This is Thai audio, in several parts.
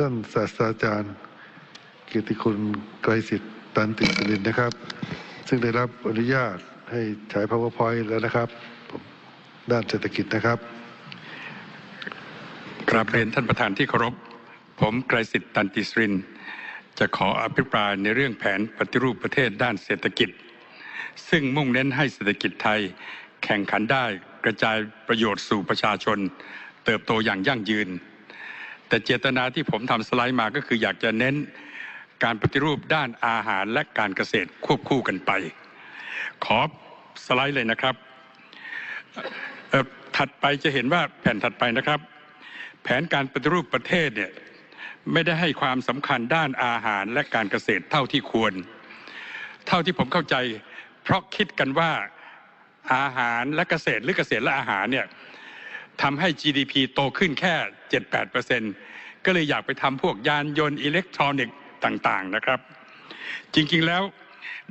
ท่านศาสตราจารย์เกียรติคุณไกรสิทธิ์ตันติสรินนะครับ ซึ่งได้รับอนุญาตให้ฉาย powerpoint แล้วนะครับ ด้านเศรษฐกิจนะครับกราบเรียนท่านประธานที่เคารพ ผมไกรสิทธิ์ตันติสริน จะขออภิปรายในเรื่องแผนปฏิรูปประเทศด้านเศรษฐกิจ ซึ่งมุ่งเน้นให้เศรษฐกิจไทย แข่งขันได้กระจายประโยชน์สู่ประชาชน เติบโตอย่างยั่งยืน แต่เจตนาที่ผมทำสไลด์มาก็คืออยากจะเน้นการปฏิรูปด้านอาหารและการเกษตรควบคู่กันไป ขอสไลด์เลยนะครับ ถัดไปจะเห็นว่าแผ่นถัดไปนะครับ แผนการปฏิรูปประเทศเนี่ยไม่ได้ให้ความสำคัญด้านอาหารและการเกษตรเท่าที่ควร เท่าที่ผมเข้าใจ เพราะคิดกันว่าอาหารและเกษตรหรือเกษตรและอาหารเนี่ย ทำให้ GDP โตขึ้นแค่ 7-8%ก็เลยอยากไปทำพวกยานยนต์อิเล็กทรอนิกส์ต่างๆนะครับ จริงๆแล้ว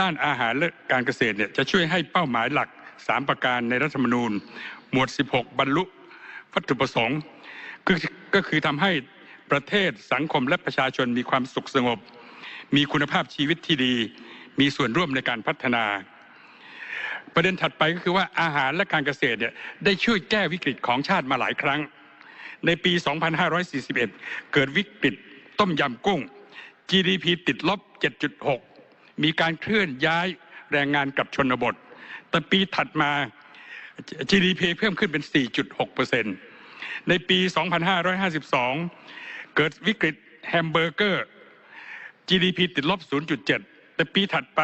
ด้านอาหารและการเกษตรเนี่ยจะช่วยให้เป้าหมายหลัก 3 ประการในรัฐธรรมนูญ หมวด 16 บรรลุวัตถุประสงค์ก็คือทำให้ประเทศสังคมและประชาชนมีความสุขสงบ มีคุณภาพชีวิตที่ดี มีส่วนร่วมในการพัฒนา ประเด็นถัดไปก็คือว่าอาหารและการเกษตรเนี่ยได้ช่วยแก้วิกฤตของชาติมาหลายครั้ง ในปี 2541 เกิดวิกฤตต้มยำกุ้ง GDP ติดลบ 7.6 มีการเคลื่อนย้ายแรงงานกลับชนบท แต่ปีถัดมา GDP เพิ่มขึ้นเป็น 4.6%ในปี 2552 เกิดวิกฤตแฮมเบอร์เกอร์ GDP ติดลบ 0.7 แต่ปีถัดไป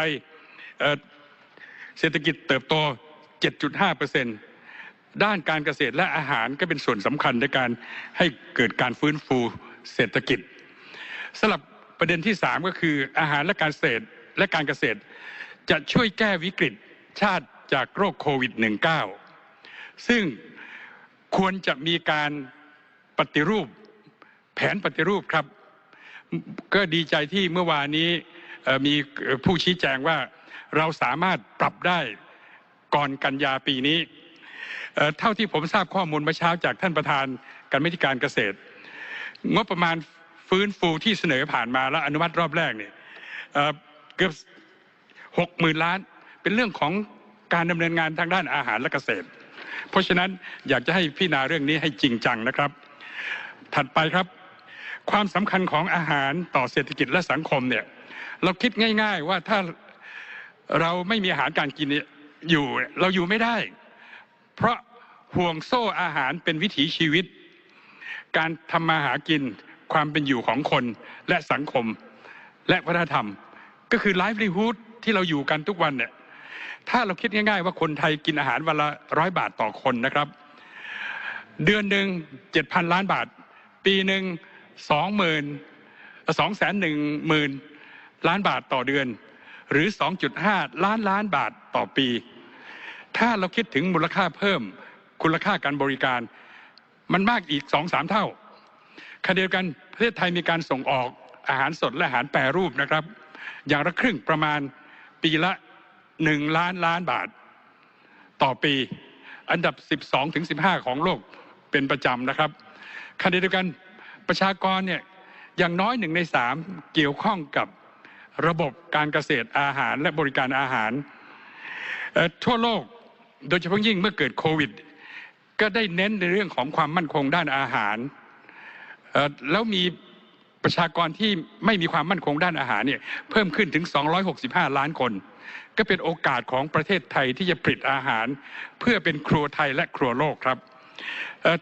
เศรษฐกิจเติบโต 7.5%ด้านการเกษตรและอาหารก็เป็นส่วนสำคัญในการให้เกิดการฟื้นฟูเศรษฐกิจสำหรับประเด็นที่ 3 ก็คืออาหารและการเกษตรและการเกษตร จะช่วยแก้วิกฤตชาติจากโรคโควิด -19 ซึ่งควรจะมีการปฏิรูปแผนปฏิรูปครับ ก็ดีใจที่เมื่อวานนี้มีผู้ชี้แจงว่า เราสามารถปรับได้ก่อนกันยาปีนี้ เท่าที่ผมทราบข้อมูลเมื่อเช้าจากท่านประธานการมธิการเกษตร งบประมาณฟื้นฟูที่เสนอผ่านมาและอนุมัติรอบแรกเนี่ยเเกือบหกหมื่นล้าน เป็นเรื่องของการดำเนินงานทางด้านอาหารและเกษตร เพราะฉะนั้นอยากจะให้พิจารณาเรื่องนี้ให้จริงจังนะครับ ถัดไปครับ ความสำคัญของอาหารต่อเศรษฐกิจและสังคมเนี่ยเราคิดง่าย ๆ ว่าถ้า เราไม่มีอาหารการกินอยู่ เราอยู่ไม่ได้ เพราะห่วงโซ่อาหารเป็นวิถีชีวิต การทำมาหากินความเป็นอยู่ของคนและสังคมและวัฒนธรรม ก็คือ livelihood ที่เราอยู่กันทุกวันเนี่ยถ้าเราคิดง่าย ๆ ว่าคนไทยกินอาหารวันละร้อยบาทต่อคนนะครับ เดือนหนึ่งเจ็ดพันล้านบาท ปีหนึ่งสองหมื่นสองแสนหนึ่งหมื่นล้านบาทต่อเดือน หรือ 2.5 ล้านล้านบาทต่อปี ถ้าเราคิดถึงมูลค่าเพิ่มคุณค่าการบริการ มันมากอีกสองสามเท่าขณะเดียวกันประเทศไทยมีการส่งออกอาหารสดและอาหารแปรรูปนะครับ อย่างละครึ่งประมาณปีละหนึ่งล้านล้านบาทต่อปี อันดับ 12ถึง15 ของโลกเป็นประจำนะครับขณะเดียวกันประชากรเนี่ยอย่างน้อยหนึ่งในสามเกี่ยวข้องกับ ระบบการเกษตรอาหารและบริการอาหาร ทั่วโลกโดยเฉพาะยิ่งเมื่อเกิดโควิด ก็ได้เน้นในเรื่องของความมั่นคงด้านอาหาร แล้วมีประชากรที่ไม่มีความมั่นคงด้านอาหารเนี่ยเพิ่มขึ้นถึง 265 ล้านคน ก็เป็นโอกาสของประเทศไทยที่จะผลิตอาหาร เพื่อเป็นครัวไทยและครัวโลกครับ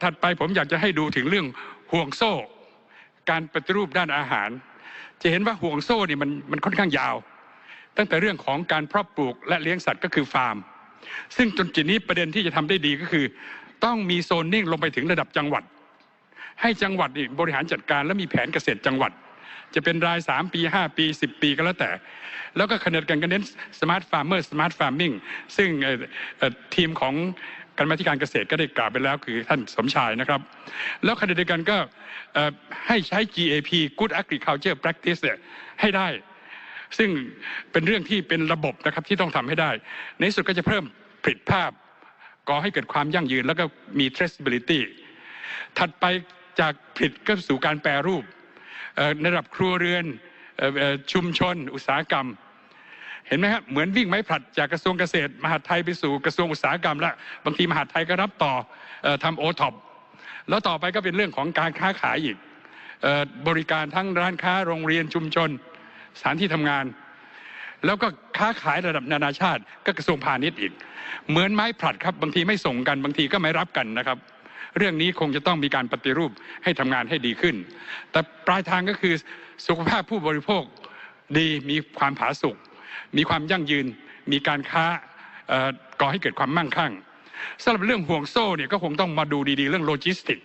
ถัดไปผมอยากจะให้ดูถึงเรื่องห่วงโซ่ การปฏิรูปด้านอาหาร จะเห็นว่าห่วงโซ่เนี่ยมันมันค่อนข้างยาว ตั้งแต่เรื่องของการเพาะปลูกและเลี้ยงสัตว์ก็คือฟาร์ม ซึ่งจนจุดนี้ประเด็นที่จะทำได้ดีก็คือ ต้องมีโซนนิ่งลงไปถึงระดับจังหวัด ให้จังหวัดนี่บริหารจัดการและมีแผนเกษตรจังหวัด จะเป็นราย 3 ปี 5 ปี 10 ปีก็แล้วแต่ แล้วก็ขณะเดียวกันก็เน้นสมาร์ทฟาร์มเมอร์สมาร์ทฟาร์มิงซึ่งทีมของ รรมาธิการเกษตรก็ได้กล่าวไปแล้วคือท่านสมชายนะครับ แล้วขณะเดียวกันก็ให้ใช้ GAP Good Agriculture Practice เนี่ยให้ได้ ซึ่งเป็นเรื่องที่เป็นระบบนะครับที่ต้องทำให้ได้ ในสุดก็จะเพิ่มผลิตภาพก่อให้เกิดความยั่งยืนแล้วก็มี traceability ถัดไปจากผลิตก็สู่การแปรรูปในระดับครัวเรือนชุมชน อุตสาหกรรม เห็นไหมครับเหมือนวิ่งไม้ผลัดจากกระทรวงเกษตร มหาดไทยไปสู่กระทรวงอุตสาหกรรมแล้วบางทีมหาดไทยก็รับต่ออทำโอท็อปแล้วต่อไปก็เป็นเรื่องของการค้าขายอีกออบริการทั้งร้านค้าโรงเรียนชุมชนสถานที่ทำงาน แล้วก็ค้าขายระดับนานาชาติ ก็กระทรวงพาณิชย์อีก เหมือนไม้ผลัดครับบางทีไม่ส่งกันบางทีก็ไม่รับกันนะครับ เรื่องนี้คงจะต้องมีการปฏิรูปให้ทำงานให้ดีขึ้น แต่ปลายทางก็คือสุขภาพผู้บริโภคดีมีความผาสุก มีความยั่งยืน มีการค้าก่อให้เกิดความมั่งคั่งสำหรับเรื่องห่วงโซ่เนี่ยก็คงต้องมาดูดีๆ เรื่องโลจิสติก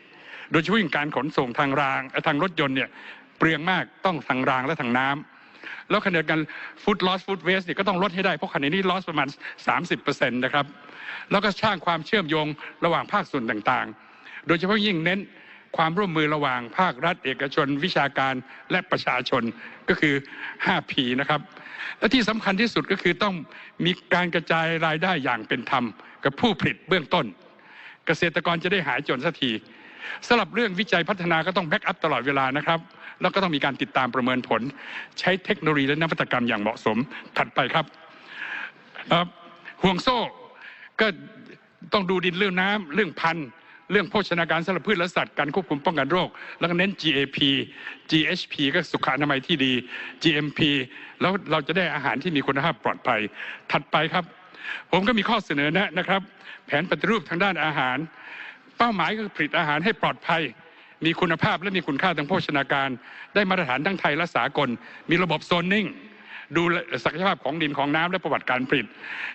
โดยเฉพาะการขนส่งทางรางทางรถยนต์เนี่ยเปลืองมากต้องทางรางและทางน้ำแล้วขณะเดียวกันฟู้ดลอสฟู้ดเวสเนี่ยก็ต้องลดให้ได้ เพราะขณะนี้ลอสประมาณ 30%นะครับ แล้วก็สร้างความเชื่อมโยงระหว่างภาคส่วนต่างๆ โดยเฉพาะยิ่งเน้น ความร่วมมือระหว่างภาครัฐเอกชน วิชาการและประชาชนก็คือ 5P นะครับ และที่สำคัญที่สุดก็คือต้องมีการกระจายรายได้อย่างเป็นธรรม กับผู้ผลิตเบื้องต้น เกษตรกรจะได้หายจนสักทีสำหรับเรื่องวิจัยพัฒนาก็ต้องแบ็กอัพตลอดเวลานะครับ แล้วก็ต้องมีการติดตามประเมินผล ใช้เทคโนโลยีและนวัตกรรมอย่างเหมาะสมถัดไปครับห่วงโซ่ก็ต้องดูดินเรื่องน้ำเรื่องพันธุ์ เรื่องโภชนาการสำหรับพืชและสัตว์การควบคุมป้องกันโรค แล้วก็เน้น GAP GHP ก็สุขอนามัยที่ดี GMP แล้วเราจะได้อาหารที่มีคุณภาพปลอดภัย ถัดไปครับ ผมก็มีข้อเสนอแนะนะครับ แผนปฏิรูปทางด้านอาหาร เป้าหมายคือผลิตอาหารให้ปลอดภัย มีคุณภาพและมีคุณค่าทางโภชนาการ ได้มาตรฐานทั้งไทยและสากล มีระบบโซนนิ่งดูศักยภาพของดินของน้ำและประวัติการผลิต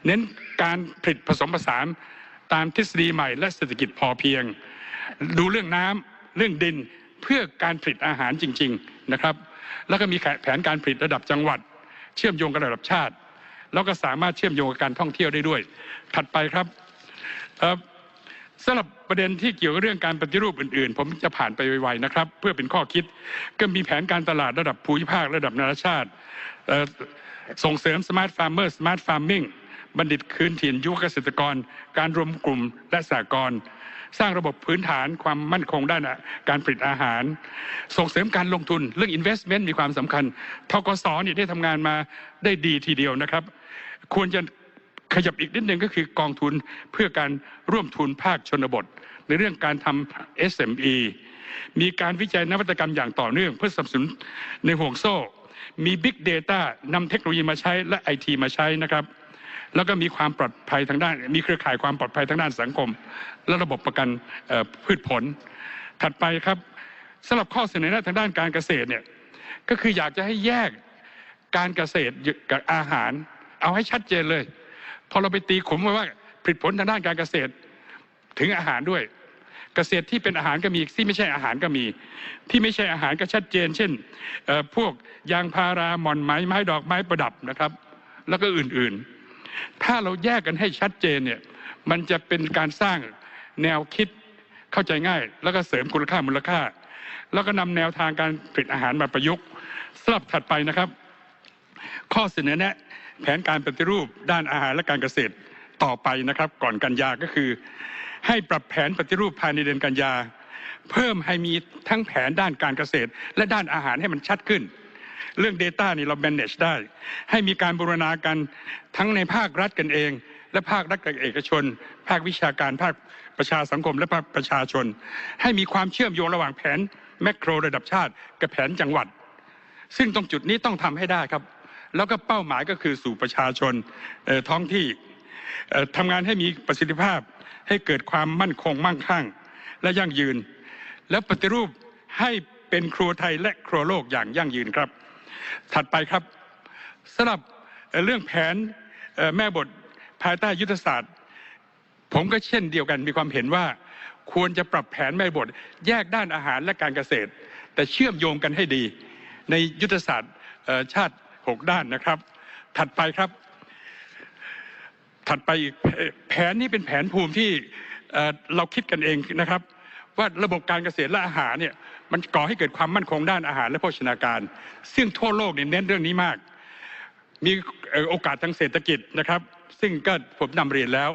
เน้นการผลิตผสมผสาน ตามทฤษฎีใหม่และเศรษฐกิจพอเพียง ดูเรื่องน้ำเรื่องดินเพื่อการผลิตอาหารจริง ๆนะครับ แล้วก็มีแผนการผลิตระดับจังหวัด เชื่อมโยงกับระดับชาติ แล้วก็สามารถเชื่อมโยงกับการท่องเที่ยวได้ด้วย ถัดไปครับสำหรับประเด็นที่เกี่ยวกับเรื่องการปฏิรูปอื่นๆ ผมจะผ่านไปไวๆนะครับ เพื่อเป็นข้อคิดก็มีแผนการตลาดระดับภูมิภาคระดับนานาชาติส่งเสริมสมาร์ทฟาร์มเมอร์สมาร์ทฟาร์มิง บัณฑิตคืนถิ่นยุวเกษตรกร การรวมกลุ่มและสหกรณ์สร้างระบบพื้นฐานความมั่นคงด้านการผลิตอาหาร ส่งเสริมการลงทุนเรื่อง investment มีความสำคัญทกสเนี่ยได้ทำงานมาได้ดีทีเดียวนะครับ ควรจะขยับอีกนิดนึงก็คือกองทุนเพื่อการร่วมทุนภาคชนบท ในเรื่องการทำ SME มีการวิจัยนวัตกรรมอย่างต่อเนื่อง เพื่อสนับสนุนในห่วงโซ่ มี Big Data นำเทคโนโลยีมาใช้และไอทีมาใช้นะครับ แล้วก็มีความปลอดภัยทางด้าน มีเครือข่ายความปลอดภัยทางด้านสังคม และระบบประกันพืชผล ถัดไปครับสำหรับข้อเสนอแนะทางด้านการเกษตรเนี่ยก็คืออยากจะให้แยกการเกษตรกับอาหาร เอาให้ชัดเจนเลย พอเราไปตีขมไว้ว่าผลิตผลทางด้านการเกษตรถึงอาหารด้วย เกษตรที่เป็นอาหารก็มีที่ไม่ใช่อาหารก็มี ที่ไม่ใช่อาหารก็ชัดเจน เช่นพวกยางพาราหม่อนไม้ไม้ดอกไม้ประดับนะครับ แล้วก็อื่นๆ ถ้าเราแยกกันให้ชัดเจนเนี่ยมันจะเป็นการสร้างแนวคิดเข้าใจง่าย แล้วก็เสริมคุณค่ามูลค่า แล้วก็นำแนวทางการผลิตอาหารมาประยุกต์สลับถัดไปนะครับ ข้อเสนอแนะแผนการปฏิรูปด้านอาหารและการเกษตรต่อไปนะครับ ก่อนกันยาก็คือ ให้ปรับแผนปฏิรูปภายในเดือนกันยา เพิ่มให้มีทั้งแผนด้านการเกษตร และด้านอาหารให้มันชัดขึ้น เรื่อง Data นี่เรา manage ได้ ให้มีการบูรณากันทั้งในภาครัฐกันเอง และภาครัฐกับเอกชน ภาควิชาการภาคประชาสังคมและภาคประชาชน ให้มีความเชื่อมโยงระหว่างแผนแมกโรระดับชาติกับแผนจังหวัด ซึ่งตรงจุดนี้ต้องทำให้ได้ครับ แล้วก็เป้าหมายก็คือสู่ประชาชนท้องที่เอ่อทำงานให้มีประสิทธิภาพ ให้เกิดความมั่นคงมั่งคั่ง และยั่งยืน แล้วปฏิรูปให้เป็นครัวไทยและครัวโลกอย่างยั่งยืนครับ ถัดไปครับสำหรับเรื่องแผนแม่บทภายใต้ยุทธศาสตร์ ผมก็เช่นเดียวกันมีความเห็นว่า ควรจะปรับแผนแม่บทแยกด้านอาหารและการเกษตร แต่เชื่อมโยงกันให้ดี ในยุทธศาสตร์ชาติ 6 ด้านนะครับ ถัดไปครับ ถัดไปอีกแผนนี้เป็นแผนภูมิที่เราคิดกันเองนะครับ ว่าระบบการเกษตรและอาหารเนี่ยมันก่อให้เกิดความมั่นคงด้านอาหารและโภชนาการ ซึ่งทั่วโลกเนี่ยเน้นเรื่องนี้มาก มีโอกาสทางเศรษฐกิจนะครับ ซึ่งก็ผมนำเรียนแล้ว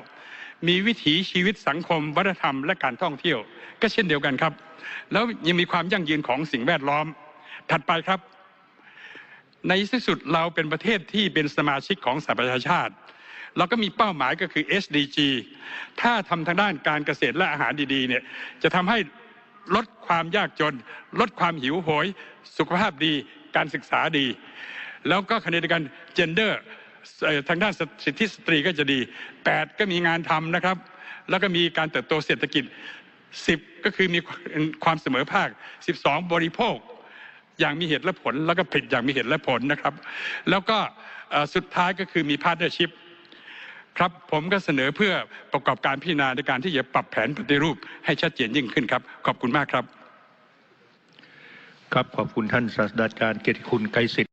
มีวิถีชีวิตสังคม วัฒนธรรมและการท่องเที่ยว ก็เช่นเดียวกันครับ แล้วยังมีความยั่งยืนของสิ่งแวดล้อม ถัดไปครับ ในที่สุดเราเป็นประเทศที่เป็นสมาชิกของสหประชาชาติ เราก็มีเป้าหมายก็คือ SDG ถ้าทำทางด้านการเกษตรและอาหารดีๆเนี่ยจะทำให้ลดความยากจน ลดความหิวโหย สุขภาพดี การศึกษาดี แล้วก็ขณะเดียวกัน gender เอ่อทางด้านสิทธิสตรีก็จะดี 8 ก็มีงานทำนะครับ แล้วก็มีการเติบโตเศรษฐกิจ 10 ก็คือมีความเสมอภาค 12 บริโภค อย่างมีเหตุและผล แล้วก็ผลิตอย่างมีเหตุและผลนะครับ แล้วก็สุดท้ายก็คือมีพาร์ทเนอร์ชิพ ครับผมก็เสนอเพื่อประกอบการพิจารณาในการที่จะปรับแผนปฏิรูปให้ชัดเจนยิ่งขึ้นครับ ขอบคุณมากครับ ครับขอบคุณท่านศาสตราจารย์เกียรติคุณไกรสิทธิ